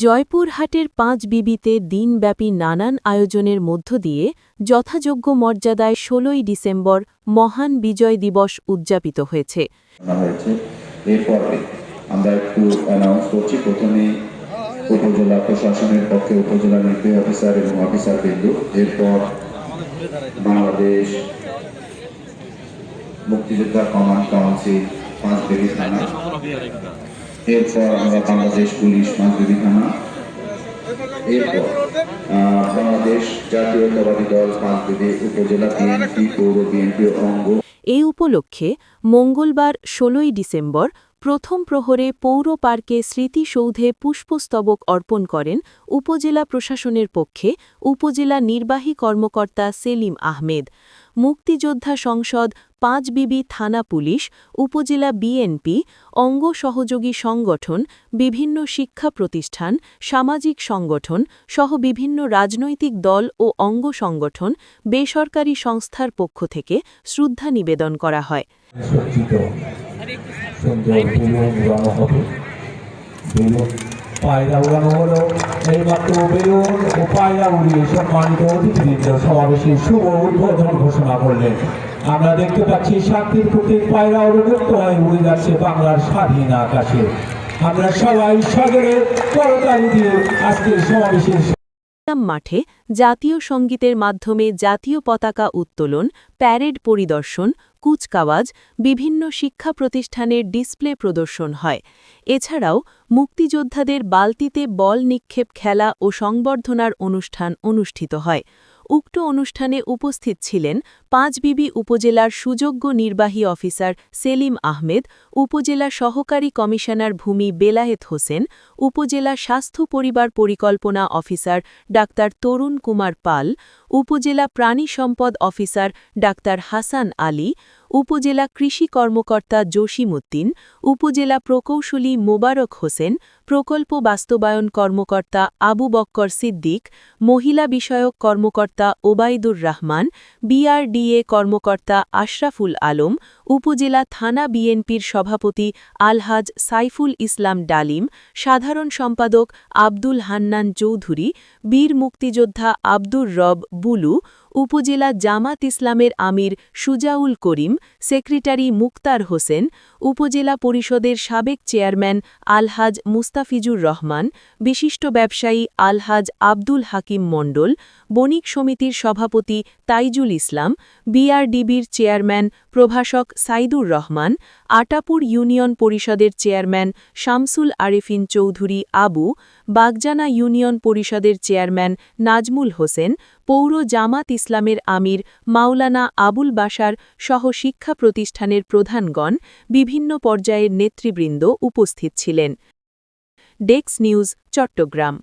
জয়পুরহাটের পাঁচ বিবিতে দিনব্যাপী নানান আয়োজনের মধ্য দিয়ে যথাযোগ্য মর্যাদায় ষোলোই ডিসেম্বর মহান বিজয় দিবস উদযাপিত হয়েছে। আমরা একটু অ্যানাউন্স করছি। প্রথমে উপজেলা প্রশাসনের পক্ষে উপজেলা নির্বাহী অফিসার এবং অফিসার বিন্দু। এরপর বাংলাদেশ মুক্তিযোদ্ধা কমান্ড কাউন্সিল পাঁচবেড়ি থানা। এরপর আমরা বাংলাদেশ পুলিশ পাঁচবেড়ি থানা এরপর বাংলাদেশ জাতীয়তাবাদী দল পাঁচবেড়ি উপজেলা বিএনপি, পৌর বিএনপি অঙ্গ। এই উপলক্ষে মঙ্গলবার ষোলোই ডিসেম্বর প্রথম প্রহরে পৌর পার্কে স্মৃতিসৌধে পুষ্পস্তবক অর্পণ করেন উপজেলা প্রশাসনের পক্ষে উপজেলা নির্বাহী কর্মকর্তা সেলিম আহমেদ। মুক্তিযোদ্ধা সংসদ পাঁচবিবি থানা পুলিশ, উপজেলা বিএনপি অঙ্গ সহযোগী সংগঠন, বিভিন্ন শিক্ষা প্রতিষ্ঠান, সামাজিক সংগঠন সহ বিভিন্ন রাজনৈতিক দল ও অঙ্গ সংগঠন বেসরকারি সংস্থার পক্ষ থেকে শ্রদ্ধা নিবেদন করা হয়। হবে। পায়রা উড়ানো হলো। পায়রা উড়িয়ে ঘোষণা আমরা দেখতে পাচ্ছি শান্তির প্রতীক পায়রা উড়ে হয়ে উড়ে যাচ্ছে বাংলার স্বাধীন আকাশে। আমরা সবাই সজরে করতালি দিয়ে আজকের সমাবেশের স্টেডিয়াম মাঠে জাতীয় সঙ্গীতের মাধ্যমে জাতীয় পতাকা উত্তোলন, প্যারেড পরিদর্শন, কুচকাওয়াজ, বিভিন্ন শিক্ষা প্রতিষ্ঠানের ডিসপ্লে প্রদর্শন হয়। এছাড়াও মুক্তিযোদ্ধাদের বালতিতে বল নিক্ষেপ খেলা ও সংবর্ধনার অনুষ্ঠান অনুষ্ঠিত হয়। উক্ত অনুষ্ঠানে উপস্থিত ছিলেন পাঁচবিবি উপজেলার সুযোগ্য নির্বাহী অফিসার সেলিম আহমেদ, উপজেলা সহকারী কমিশনার ভূমি বেলায়েত হোসেন, উপজেলা স্বাস্থ্য পরিবার পরিকল্পনা অফিসার ডাক্তার তরুণ কুমার পাল, উপজেলা প্রাণী সম্পদ অফিসার ডাক্তার হাসান আলী, উপজেলা কৃষি কর্মকর্তা জসিমউদ্দিন, উপজেলা প্রকৌশলী মোবারক হোসেন প্রকল্প বাস্তবায়ন কর্মকর্তা আবু বক্কর সিদ্দিক, মহিলা বিষয়ক কর্মকর্তা ওবায়দুর রহমান, বিআরডিএ কর্মকর্তা আশরাফুল আলম, উপজেলা থানা বিএনপির সভাপতি আলহাজ সাইফুল ইসলাম ডালিম, সাধারণ সম্পাদক আব্দুল হান্নান চৌধুরী, বীর মুক্তিযোদ্ধা আব্দুর রব বুলু, উপজেলা জামাত ইসলামের আমির সুজাউল করিম, সেক্রেটারি মুক্তার হোসেন, উপজেলা পরিষদের সাবেক চেয়ারম্যান আলহাজ মুস্তাফিজুর রহমান, বিশিষ্ট ব্যবসায়ী আলহাজ আব্দুল হাকিম মণ্ডল, বণিক সমিতির সভাপতি তাইজুল ইসলাম, বিআরডিবির চেয়ারম্যান প্রভাষক সাইদুর রহমান, আটাপুর ইউনিয়ন পরিষদের চেয়ারম্যান শামসুল আরেফিন চৌধুরী আবু, বাগজানা ইউনিয়ন পরিষদের চেয়ারম্যান নাজমুল হোসেন, পৌর জামাত ইসলামের আমির মাওলানা আবুল বাসার সহ শিক্ষা প্রতিষ্ঠানের প্রধানগণ, বিভিন্ন পর্যায়ের নেতৃবৃন্দ উপস্থিত ছিলেন। ডেক্স নিউজ চট্টগ্রাম